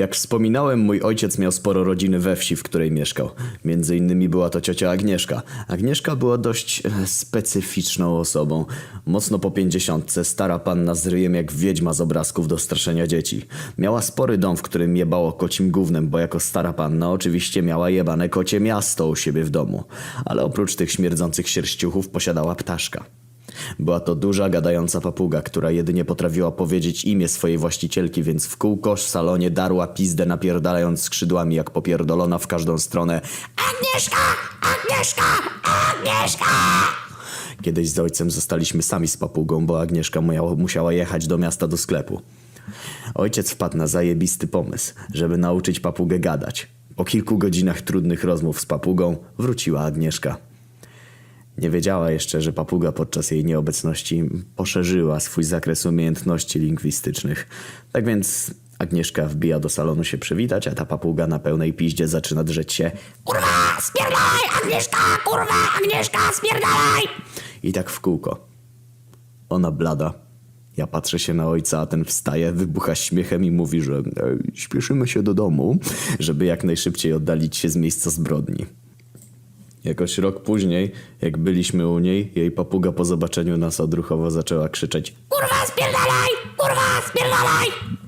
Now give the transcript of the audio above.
Jak wspominałem, mój ojciec miał sporo rodziny we wsi, w której mieszkał. Między innymi była to ciocia Agnieszka. Agnieszka była dość e, specyficzną osobą. Mocno po pięćdziesiątce, stara panna z ryjem jak wiedźma z obrazków do straszenia dzieci. Miała spory dom, w którym jebało kocim gównem, bo jako stara panna oczywiście miała jebane kocie miasto u siebie w domu. Ale oprócz tych śmierdzących sierściuchów posiadała ptaszka. Była to duża, gadająca papuga, która jedynie potrafiła powiedzieć imię swojej właścicielki, więc w kółko w salonie darła pizdę napierdalając skrzydłami jak popierdolona w każdą stronę. Agnieszka! Agnieszka! Agnieszka! Kiedyś z ojcem zostaliśmy sami z papugą, bo Agnieszka musiała jechać do miasta do sklepu. Ojciec wpadł na zajebisty pomysł, żeby nauczyć papugę gadać. Po kilku godzinach trudnych rozmów z papugą wróciła Agnieszka. Nie wiedziała jeszcze, że papuga podczas jej nieobecności poszerzyła swój zakres umiejętności lingwistycznych. Tak więc Agnieszka wbija do salonu się przywitać, a ta papuga na pełnej piździe zaczyna drzeć się Kurwa, spierdalaj, Agnieszka, kurwa, Agnieszka, spierdalaj! I tak w kółko. Ona blada. Ja patrzę się na ojca, a ten wstaje, wybucha śmiechem i mówi, że e, śpieszymy się do domu, żeby jak najszybciej oddalić się z miejsca zbrodni. Jakoś rok później, jak byliśmy u niej, jej papuga po zobaczeniu nas odruchowo zaczęła krzyczeć Kurwa, spierdalaj! Kurwa, spierdalaj!